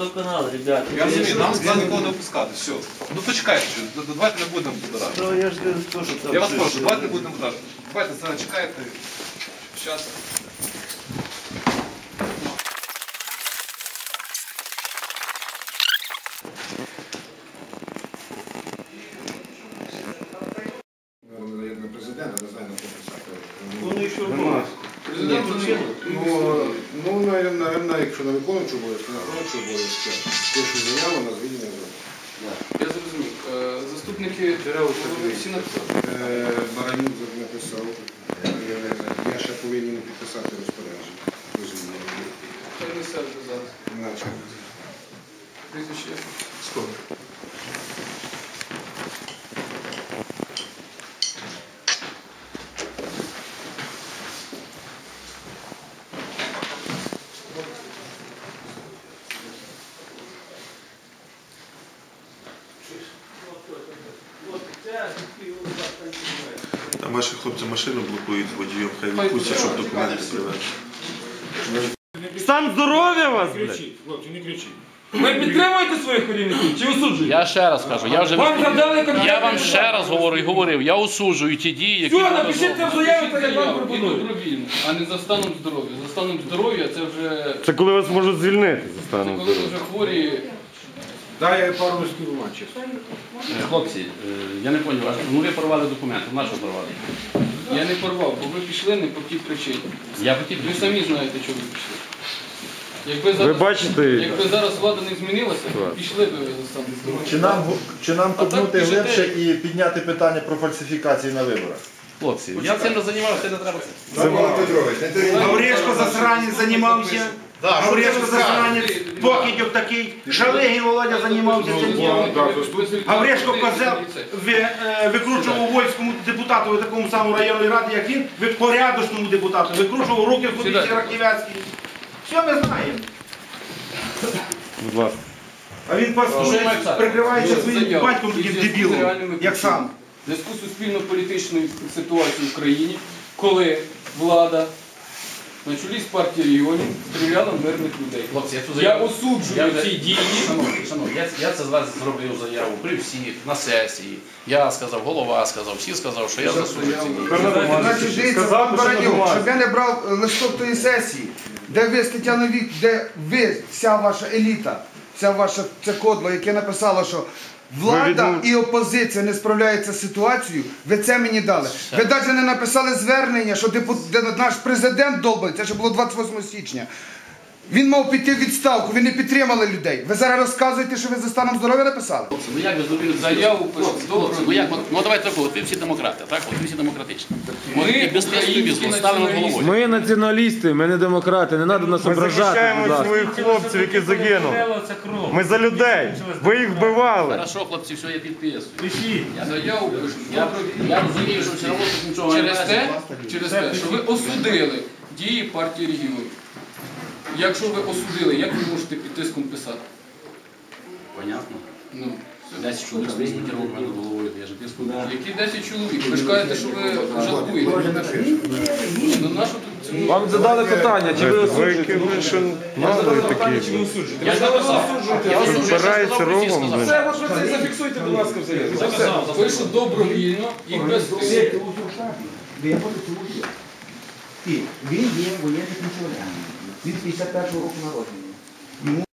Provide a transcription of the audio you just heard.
водоканал, ребят. Я розумію, нам сказали нікого не опускати, все. Ну почекайте, що, давайте не будемо подирати. Ну, я ж кажу, що там Я вас прошу, давайте не будемо подирати. Давайте зараз чекайте. Зараз. Наверное, президента, не знаю, на кого писати. Вони що робили? Президент вчинив. Ну, ну, наверное, якщо на виконуючу обов'язки, на виконуючу обов'язки, пишу заяву на звільнення. Я зрозумів. Е, Заступники голови всі написали. Е, Баранюк написав, е, я ще повинен підписати розпорядження. про звільнення. Хай несе вже зараз. Наче. Прізвище. Там ваші хлопці машину блокують з водієм, хай відпустять, щоб документи привезли. Стан здоров'я вас, блядь? Ви підтримуєте своїх керівників чи осуджуєте? Я ще раз кажу, я вже Вам завдали конкретне я вам ще раз говорю і говорив, я осуджую ті дії, які Все, напишіть це в заяві, так як вам добровільно, а не за станом здоров'я. За станом здоров'я це вже Це коли вас можуть звільнити за станом коли здоров'я. вже хворі. Дай я пару листів матчів. Е, Хлопці, е, я не а ну ви порвали документи, на що порвали? Я не порвав, бо ви пішли не по тій причині. Я хотів Ви самі знаєте, чого ви пішли. Якби зараз, бачите- якби зараз влада не змінилася, пішли б ви за. Чи нам, чи нам так глибше і підняти питання про фальсифікації на виборах? хлопці, я цим не займався, не треба це. Петрович, не термін. Гавришко засранець займався. Гавришко засранець, покидьок такий. Шалегій Володя займався цим ділом. Гавришко Козел ви, е, викручував вольському депутату такому самому районній раді, як він, ви порядочному депутату, викручував руки в комісії Сідайте. Раківецькій. Все ми знаємо. Будь ласка. А він Що я маю пас- писати? прикривається своїм батьком таким дебілом, як сам. В зв'язку з суспільно-політичною ситуацією в країні, коли влада на чолі з партії регіонів стріляла мирних людей. Хлопці, я цю Я заяву. осуджую Я ці дії. Шановні, шановні, я, я це зараз зробив заяву при всіх, на сесії. Я сказав, голова сказав, всі сказав, що я засуджую ці дії. Значить, дивіться, пан Баранюк, щоб я не брав е, листок тої сесії, де ви, з Тетянові, де ви, вся ваша еліта, вся ваша це кодло, яке написало, що влада і опозиція не справляються з ситуацією, ви це мені дали. Ви навіть не написали звернення, що депут... наш президент добиться. це ще було 28 січня. Він мав піти в відставку, ви не підтримали людей. Ви зараз розказуєте, що ви за станом здоров'я написали? Хлопці, ну як ви зробили Заяву. Хлопці, ну як, ну давайте так, от ви всі демократи, так? От ви всі демократичні. Ми Ми, без ставимо головою. Ми націоналісти, ми не демократи, не треба нас Ми ображати, будь захищаємо ласка. своїх хлопців, які загинули. Ми за людей. Ви їх вбивали. Хорошо, хлопці, все, я підписую. Заяву пишуть. Я, я розумію, що все одно тут нічого не Через те, через те, що ви осудили дії партії регіонів. Якщо ви осудили, як ви можете під тиском писати? Понятно. Ну, 10 чоловік мене головою, я ж тиску. які 10 чоловік? Ви ж кажете, що ви жалкуєте. Ну, на що тут це? Вам задали питання, чи ви осуджуєте? Мало такі. Я ж написав. Я осуджую, що я Впирається сказав, всі рогом, сказав. блин. от ви це зафіксуйте, будь ласка, в заяві. Пишу добровільно і без тиску. І він є воєнний функціонер. Він 51 року народження.